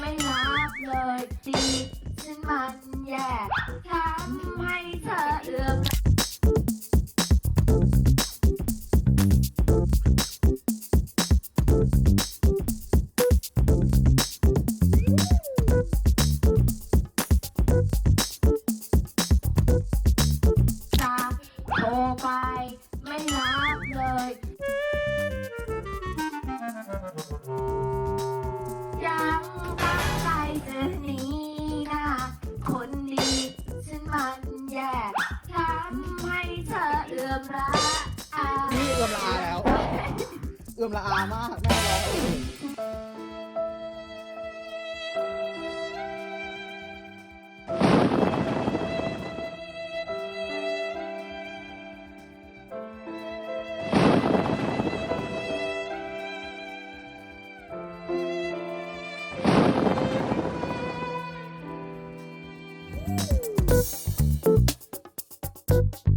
ไม่รับเลยดีฉันมันแย่ทำให้ แย่ทำให้เธอเอื้อมละอา นี่เอื้อมละอาแล้ว เอื้อมละอามากแม่ร้อง you